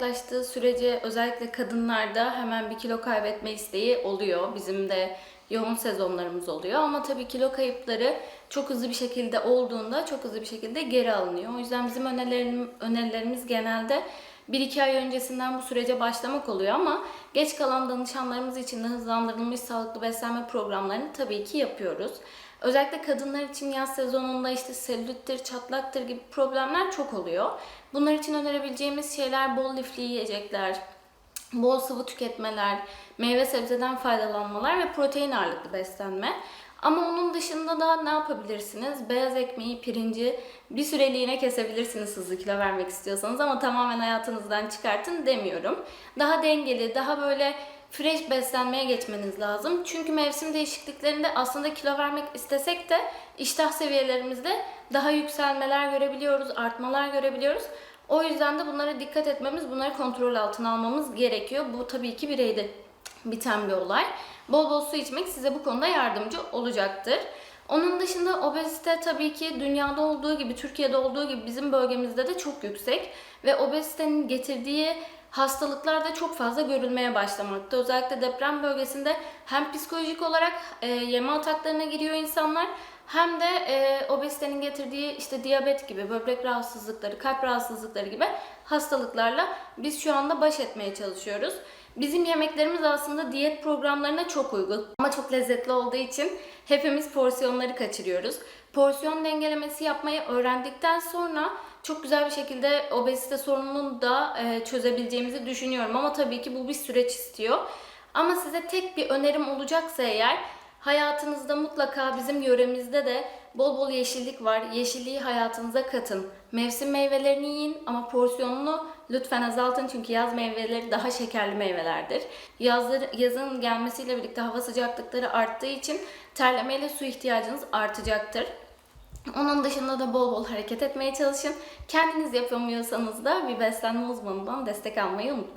yaklaştığı sürece özellikle kadınlarda hemen bir kilo kaybetme isteği oluyor. Bizim de yoğun sezonlarımız oluyor ama tabii kilo kayıpları çok hızlı bir şekilde olduğunda çok hızlı bir şekilde geri alınıyor. O yüzden bizim önerilerim, önerilerimiz genelde 1-2 ay öncesinden bu sürece başlamak oluyor ama geç kalan danışanlarımız için de hızlandırılmış sağlıklı beslenme programlarını tabii ki yapıyoruz. Özellikle kadınlar için yaz sezonunda işte selülittir, çatlaktır gibi problemler çok oluyor. Bunlar için önerebileceğimiz şeyler bol lifli yiyecekler, bol sıvı tüketmeler, meyve sebzeden faydalanmalar ve protein ağırlıklı beslenme. Ama onun dışında da ne yapabilirsiniz? Beyaz ekmeği, pirinci bir süreliğine kesebilirsiniz hızlı kilo vermek istiyorsanız ama tamamen hayatınızdan çıkartın demiyorum. Daha dengeli, daha böyle fresh beslenmeye geçmeniz lazım. Çünkü mevsim değişikliklerinde aslında kilo vermek istesek de iştah seviyelerimizde daha yükselmeler görebiliyoruz, artmalar görebiliyoruz. O yüzden de bunlara dikkat etmemiz, bunları kontrol altına almamız gerekiyor. Bu tabii ki bireyde biten bir olay. Bol bol su içmek size bu konuda yardımcı olacaktır. Onun dışında obezite tabii ki dünyada olduğu gibi, Türkiye'de olduğu gibi bizim bölgemizde de çok yüksek ve obezitenin getirdiği hastalıklar da çok fazla görülmeye başlamakta. Özellikle deprem bölgesinde hem psikolojik olarak e, yeme ataklarına giriyor insanlar hem de e, obezitenin getirdiği işte diyabet gibi, böbrek rahatsızlıkları, kalp rahatsızlıkları gibi hastalıklarla biz şu anda baş etmeye çalışıyoruz. Bizim yemeklerimiz aslında diyet programlarına çok uygun ama çok lezzetli olduğu için hepimiz porsiyonları kaçırıyoruz. Porsiyon dengelemesi yapmayı öğrendikten sonra çok güzel bir şekilde obezite sorununu da e, çözebileceğimizi düşünüyorum ama tabii ki bu bir süreç istiyor. Ama size tek bir önerim olacaksa eğer hayatınızda mutlaka bizim yöremizde de bol bol yeşillik var. Yeşilliği hayatınıza katın. Mevsim meyvelerini yiyin ama porsiyonunu lütfen azaltın çünkü yaz meyveleri daha şekerli meyvelerdir. Yazları, yazın gelmesiyle birlikte hava sıcaklıkları arttığı için terlemeyle su ihtiyacınız artacaktır. Onun dışında da bol bol hareket etmeye çalışın. Kendiniz yapamıyorsanız da bir beslenme uzmanından destek almayı unutmayın.